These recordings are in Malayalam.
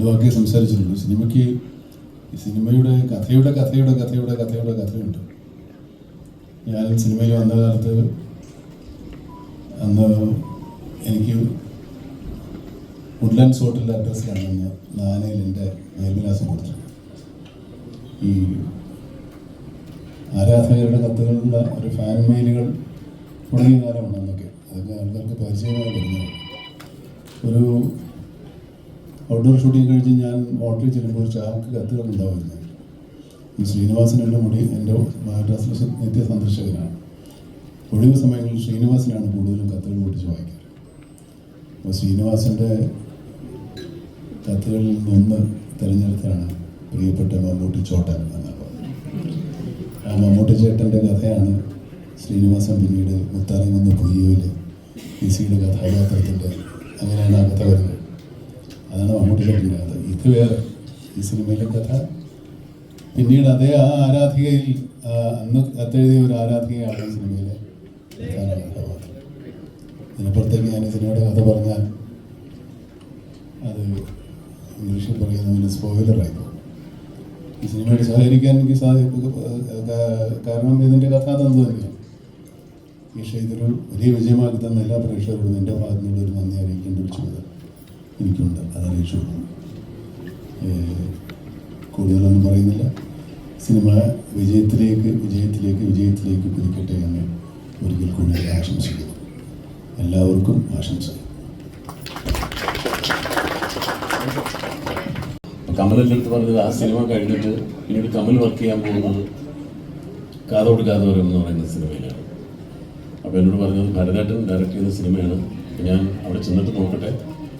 രണ്ടു സംസാരിച്ചിട്ടുണ്ട്. സിനിമയ്ക്ക് ഈ സിനിമയുടെ കഥയുടെ കഥയുടെ കഥയുടെ കഥയുടെ കഥയുണ്ട്. ഞാൻ സിനിമയിൽ വന്ന കാലത്ത് അന്ന് എനിക്ക് വുഡ്ലാൻഡ് ഹോട്ടലിന്റെ അഡ്രസ്സിലാണ് അന്ന് നാനയിൽ എന്റെ മേൽവിലാസം കൊടുത്തത് ഈ ആരാധകരുടെ കത്തുകളുള്ള ഒരു ഫാൻ മെയിലുകൾ തുടങ്ങിയ കാലമാണ് അന്നൊക്കെ. അതൊക്കെ ആൾക്കാർക്ക് പരിചയമായി വരുന്നത്. ഒരു ഔട്ട്ഡോർ ഷൂട്ടിംഗ് കഴിഞ്ഞ് ഞാൻ ഹോട്ടലിൽ ചെല്ലുമ്പോൾ ചാർക്ക് കത്തുകൾ ഉണ്ടാവുമായിരുന്നു. ഈ ശ്രീനിവാസൻ എന്റെ മുടി എന്റെ മദ്രാസിലെ നിത്യ സന്ദർശകനാണ്. ഒഴിവ് സമയങ്ങളിൽ ശ്രീനിവാസനാണ് കൂടുതലും കത്തുകൾ പൊട്ടിച്ച് വായിക്കാറ്. അപ്പോൾ ശ്രീനിവാസന്റെ കത്തുകളിൽ നിന്ന് തിരഞ്ഞെടുത്താണ് പ്രിയപ്പെട്ട മമ്മൂട്ടി ചോട്ടൻ എന്നാണ് ആ മമ്മൂട്ടി ചേട്ടന്റെ കഥയാണ് ശ്രീനിവാസൻ പിന്നീട് മുത്താറങ്ങുന്ന പൊയ്യയിൽ ഇസിയുടെ കഥാപാത്രത്തിന്റെ അങ്ങനെയാണ് ആ കഥ വരുന്നത്. അതാണ് മമ്മൂട്ടി പറഞ്ഞിരുന്നത് ഇത് വേറെ ഈ സിനിമയിലെ കഥ. പിന്നീട് അതേ ആ ആരാധികയിൽ അന്ന് കത്തെഴുതിയ ഒരു ആരാധികയാണ് സിനിമയിലെ കഥാപാത്രം. ഇതിനപ്പുറത്തേക്ക് ഞാൻ സിനിമയുടെ കഥ പറഞ്ഞാൽ അത് ഇംഗ്ലീഷിൽ പറയുന്നതിന് സ്പോയിലറായി പോകും. ഈ സിനിമയോട് സഹകരിക്കാൻ എനിക്ക് സാധിക്കും കാരണം ഇതിന്റെ കഥ തന്നെയാണ് പക്ഷേ ഇതൊരു വലിയ വിജയമാക്കി തന്ന എല്ലാ പ്രേക്ഷകരോടും എന്റെ ഭാഗത്തുനിന്നുള്ള ഒരു നന്ദി അറിയിക്കേണ്ട ഒരു ചുമതല. എനിക്കുണ്ട്. അത് അറിയിച്ചു കൊടുക്കുന്നു കൂടുതലൊന്നും പറയുന്നില്ല. സിനിമ വിജയത്തിലേക്ക് വിജയത്തിലേക്ക് വിജയത്തിലേക്ക് കുതിക്കട്ടെ എന്ന് ഒരിക്കൽ കൂടി ആശംസിക്കുന്നു. എല്ലാവർക്കും ആശംസകൾ. കമലിന്റെ അടുത്ത് പറഞ്ഞത് ആ സിനിമ കഴിഞ്ഞിട്ട് പിന്നീട് കമൽ വർക്ക് ചെയ്യാൻ പോകുന്നത് കാതോട് കാതോരം എന്ന് പറയുന്ന സിനിമയിലാണ്. അപ്പോൾ എന്നോട് പറഞ്ഞത് ഭരതേട്ടൻ ഡയറക്റ്റ് ചെയ്യുന്ന സിനിമയാണ്. ഞാൻ അവിടെ ചെന്നിട്ട് നോക്കട്ടെ.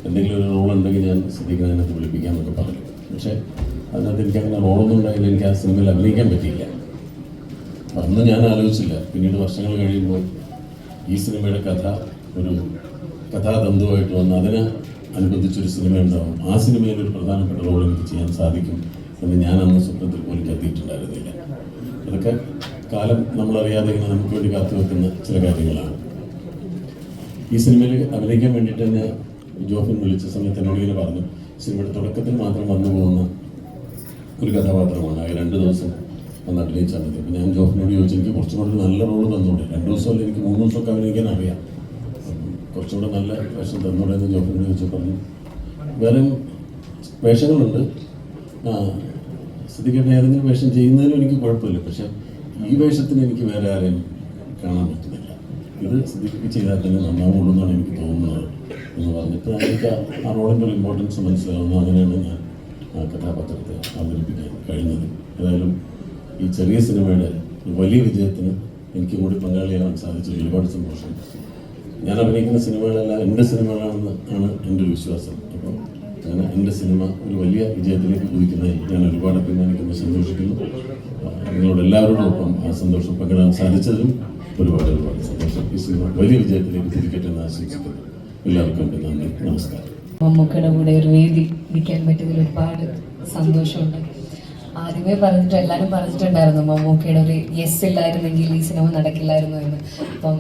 എന്തെങ്കിലും ഒരു റോൾ ഉണ്ടെങ്കിൽ ഞാൻ സിദ്ദീഖിനെ അതിനകത്ത് വിളിപ്പിക്കാമെന്നൊക്കെ പറഞ്ഞു. പക്ഷേ അതിനകത്ത് എനിക്ക് അങ്ങനെ റോളൊന്നും ഉണ്ടായില്ല. എനിക്ക് ആ സിനിമയിൽ അഭിനയിക്കാൻ പറ്റിയില്ല. അന്ന് ഞാൻ ആലോചിച്ചില്ല. പിന്നീട് വർഷങ്ങൾ കഴിയുമ്പോൾ ഈ സിനിമയുടെ കഥ ഒരു കഥാതന്തുവായിട്ട് വന്ന് അതിന് അനുബന്ധിച്ചൊരു സിനിമ ഉണ്ടാവും. ആ സിനിമയിൽ ഒരു പ്രധാനപ്പെട്ട റോൾ എനിക്ക് ചെയ്യാൻ സാധിക്കും എന്ന് ഞാൻ അന്ന് സ്വപ്നത്തിൽ പോലും കരുതിയിട്ടുണ്ടായിരുന്നില്ല. അതൊക്കെ കാലം നമ്മളറിയാതെ ഇങ്ങനെ നമുക്ക് വേണ്ടി കാത്തു വെക്കുന്ന ചില കാര്യങ്ങളാണ്. ഈ സിനിമയിൽ അഭിനയിക്കാൻ വേണ്ടിയിട്ട് തന്നെ ജോഫിൻ വിളിച്ച സമയത്ത് എന്നോട് ഇങ്ങനെ പറഞ്ഞു സിനിമയുടെ തുടക്കത്തിൽ മാത്രം വന്നു പോകുന്ന ഒരു കഥാപാത്രമാണ്. ആ രണ്ട് ദിവസം വന്ന് അഭിനയിച്ചാൽ മതി. അപ്പം ഞാൻ ജോഫിനോട് ചോദിച്ചു എനിക്ക് കുറച്ചും കൂടെ നല്ല റോൾ തന്നൂടെ രണ്ട് ദിവസമല്ല എനിക്ക് മൂന്ന് ദിവസമൊക്കെ അഭിനയിക്കാൻ അറിയാം. കുറച്ചും കൂടെ നല്ല വേഷം തന്നൂടെ എന്ന് ജോഫിനോട് ചോദിച്ചു. പറഞ്ഞു വേറെ വേഷങ്ങളുണ്ട്. ആ ഏതെങ്കിലും വേഷം ചെയ്യുന്നതിനും എനിക്ക് കുഴപ്പമില്ല. പക്ഷേ ഈ വേഷത്തിന് എനിക്ക് വേറെ ആരെയും കാണാൻ പറ്റുന്നില്ല. ഇത് സ്ഥിതിക്ക് ചെയ്താൽ തന്നെ നന്നാവുള്ളൂ എന്നാണ് എനിക്ക് തോന്നുന്നത്. എന്ന് പറഞ്ഞിട്ട് എനിക്ക് ആ- റോളിന്റെ ഒരു ഇമ്പോർട്ടൻസ് മനസ്സിലാവുന്നു. അങ്ങനെയാണ് ഞാൻ ആ കഥാപാത്രത്തെ അവതരിപ്പിക്കാൻ കഴിഞ്ഞത്. ഏതായാലും ഈ ചെറിയ സിനിമയുടെ വലിയ വിജയത്തിന് എനിക്ക് കൂടി പങ്കാളിയാകാൻ സാധിച്ചു ഒരുപാട് സന്തോഷം. ഞാൻ അഭിനയിക്കുന്ന സിനിമകളെല്ലാം എന്റെ സിനിമകളാണെന്ന് ആണ് എന്റെ ഒരു വിശ്വാസം. അപ്പോൾ അങ്ങനെ എന്റെ സിനിമ ഒരു വലിയ വിജയത്തിലേക്ക് കുതിക്കുന്നതിൽ ഞാൻ ഒരുപാട് അഭിമാനിക്കുന്നു സന്തോഷിക്കുന്നു. നിങ്ങളോട് എല്ലാവരോടും ഒപ്പം ആ സന്തോഷം പങ്കിടാൻ സാധിച്ചതിലും ഒരുപാട് ഒരുപാട് സന്തോഷം. ഈ സിനിമ വലിയ വിജയത്തിലേക്ക് തിരിക്കട്ടെ എന്ന് ആശംസിക്കുന്നു. എല്ലാവർക്കും നമസ്കാരം. മമ്മൂക്കയുടെ കൂടെ ഒരു വേദി ഇരിക്കാൻ പറ്റിയതിൽ ഒരുപാട് സന്തോഷമുണ്ട്. ആദ്യമേ പറഞ്ഞിട്ട് എല്ലാവരും പറഞ്ഞിട്ടുണ്ടായിരുന്നു മമ്മൂക്കയുടെ ഒരു യെസ് ഇല്ലായിരുന്നെങ്കിൽ ഈ സിനിമ നടക്കില്ലായിരുന്നു എന്ന്. അപ്പം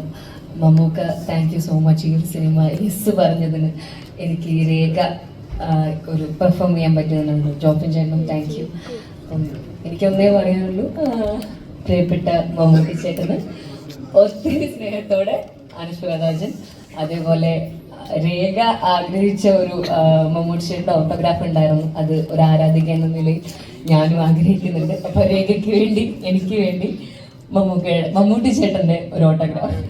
Mammukka thank you so much ഈ സിനിമ യെസ് പറഞ്ഞതിന് എനിക്ക് ഈ രേഖ ഒരു പെർഫോം ചെയ്യാൻ പറ്റിയതിനുണ്ട്. ജോബിൻ ചേട്ടനും താങ്ക് യു അപ്പം എനിക്കൊന്നേ പറയാനുള്ളൂ പ്രിയപ്പെട്ട മമ്മൂക്ക ചേട്ടന് ഒത്തിരി സ്നേഹത്തോടെ അനുഷ്വരാജൻ അതേപോലെ രേഖ ആഗ്രഹിച്ച ഒരു മമ്മൂട്ടിയുടെ ഓട്ടോഗ്രാഫ് ഉണ്ടായിരുന്നു. അത് ഒരു ആരാധിക എന്ന നിലയിൽ ഞാനും ആഗ്രഹിക്കുന്നുണ്ട്. അപ്പൊ രേഖയ്ക്ക് വേണ്ടി എനിക്ക് വേണ്ടി മമ്മൂക്ക മമ്മൂട്ടി ചേട്ടന്റെ ഒരു ഓട്ടോഗ്രാഫ്